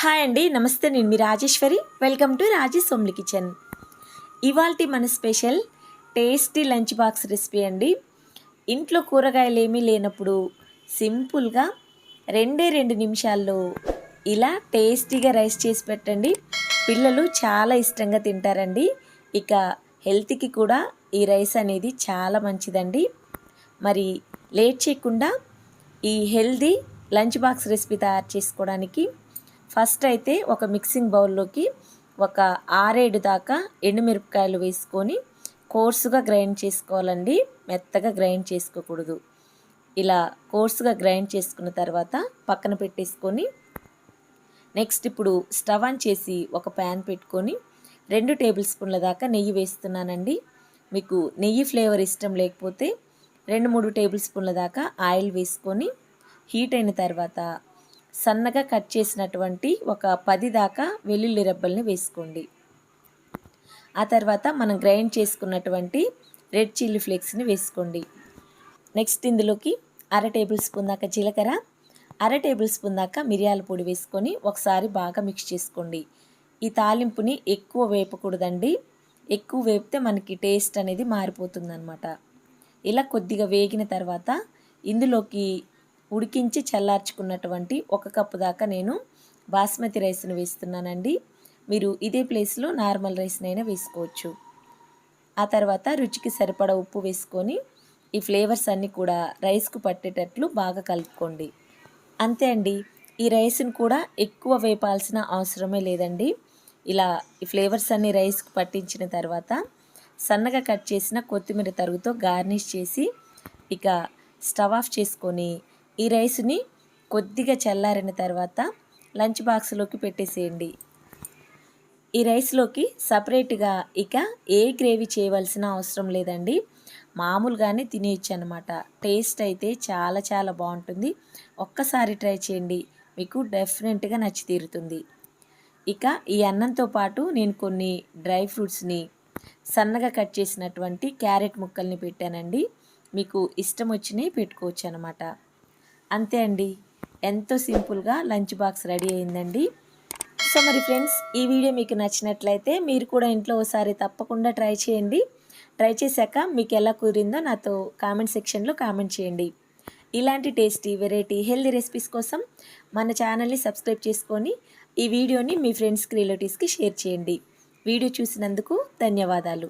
Hi అండి నమస్తే నేను మీ రాజేశ్వరి. వెల్కమ్ టు రాజేష్ సోమ్లి కిచెన్ ఇవాల్టి మన special tasty lunch box recipe అండి. ఇంట్లో కూరగాయలు ఏమీ లేనప్పుడు సింపుల్గా రెండే రెండు నిమిషాల్లో ఇలా టేస్టీగా రైస్ చేసి పెట్టండి. పిల్లలు చాలా ఇష్టంగా తింటారండి. ఇక హెల్త్కి కూడా ఈ రైస్ అనేది చాలా మంచిదండి. మరి లేట్ చేయకుండా ఈ హెల్దీ లంచ్ బాక్స్ రెసిపీ తయారు చేసుకోవడానికి ఫస్ట్ అయితే ఒక మిక్సింగ్ బౌల్లోకి ఒక ఆరేడు దాకా ఎండుమిరపకాయలు వేసుకొని కోర్సుగా గ్రైండ్ చేసుకోవాలండి. మెత్తగా గ్రైండ్ చేసుకోకూడదు. ఇలా కోర్సుగా గ్రైండ్ చేసుకున్న తర్వాత పక్కన పెట్టేసుకొని నెక్స్ట్ ఇప్పుడు స్టవ్ ఆన్ చేసి ఒక ప్యాన్ పెట్టుకొని రెండు టేబుల్ స్పూన్ల దాకా నెయ్యి వేస్తున్నానండి. మీకు నెయ్యి ఫ్లేవర్ ఇష్టం లేకపోతే రెండు మూడు టేబుల్ స్పూన్ల దాకా ఆయిల్ వేసుకొని హీట్ అయిన తర్వాత సన్నగా కట్ చేసినటువంటి ఒక పది దాకా వెల్లుల్లి రెబ్బల్ని వేసుకోండి. ఆ తర్వాత మనం గ్రైండ్ చేసుకున్నటువంటి రెడ్ చిల్లీ ఫ్లేక్స్ని వేసుకోండి. నెక్స్ట్ ఇందులోకి అర టేబుల్ స్పూన్ దాకా జీలకర్ర అర టేబుల్ స్పూన్ దాకా మిరియాల పొడి వేసుకొని ఒకసారి బాగా మిక్స్ చేసుకోండి. ఈ తాలింపుని ఎక్కువ వేపకూడదండి. ఎక్కువ వేపితే మనకి టేస్ట్ అనేది మారిపోతుందన్నమాట. ఇలా కొద్దిగా వేగిన తర్వాత ఇందులోకి ఉడికించి చల్లార్చుకున్నటువంటి ఒక కప్పు దాకా నేను బాస్మతి రైస్ను వేస్తున్నానండి. మీరు ఇదే ప్లేస్లో నార్మల్ రైస్నైనా వేసుకోవచ్చు. ఆ తర్వాత రుచికి సరిపడా ఉప్పు వేసుకొని ఈ ఫ్లేవర్స్ అన్నీ కూడా రైస్కు పట్టేటట్లు బాగా కలుపుకోండి. అంతే అండి. ఈ రైస్ని కూడా ఎక్కువ వేపాల్సిన అవసరమే లేదండి. ఇలా ఈ ఫ్లేవర్స్ అన్ని రైస్కు పట్టించిన తర్వాత సన్నగా కట్ చేసిన కొత్తిమీర తరుగుతో గార్నిష్ చేసి ఇక స్టవ్ ఆఫ్ చేసుకొని ఈ రైస్ని కొద్దిగా చల్లారిన తర్వాత లంచ్ బాక్స్లోకి పెట్టేసేయండి. ఈ రైస్లోకి సపరేట్గా ఇక ఏ గ్రేవీ చేయవలసిన అవసరం లేదండి. మామూలుగానే తినేయచ్చు అనమాట టేస్ట్ అయితే చాలా చాలా బాగుంటుంది. ఒక్కసారి ట్రై చేయండి. మీకు డెఫినెట్గా నచ్చి తీరుతుంది. ఇక ఈ అన్నంతో పాటు నేను కొన్ని డ్రై ఫ్రూట్స్ని సన్నగా కట్ చేసినటువంటి క్యారెట్ ముక్కల్ని పెట్టానండి. మీకు ఇష్టం వచ్చినవి పెట్టుకోవచ్చు అనమాట అంతే అండి. ఎంతో సింపుల్గా లంచ్ బాక్స్ రెడీ అయిందండి. సో మరి ఫ్రెండ్స్ ఈ వీడియో మీకు నచ్చినట్లయితే మీరు కూడా ఇంట్లో ఒకసారి తప్పకుండా ట్రై చేయండి. ట్రై చేశాక మీకు ఎలా కుదిరిందో నాతో కామెంట్ సెక్షన్లో కామెంట్ చేయండి. ఇలాంటి టేస్టీ వెరైటీ హెల్దీ రెసిపీస్ కోసం మన ఛానల్ని సబ్స్క్రైబ్ చేసుకొని ఈ వీడియోని మీ ఫ్రెండ్స్కి రిలేటివ్స్కి షేర్ చేయండి. వీడియో చూసినందుకు ధన్యవాదాలు.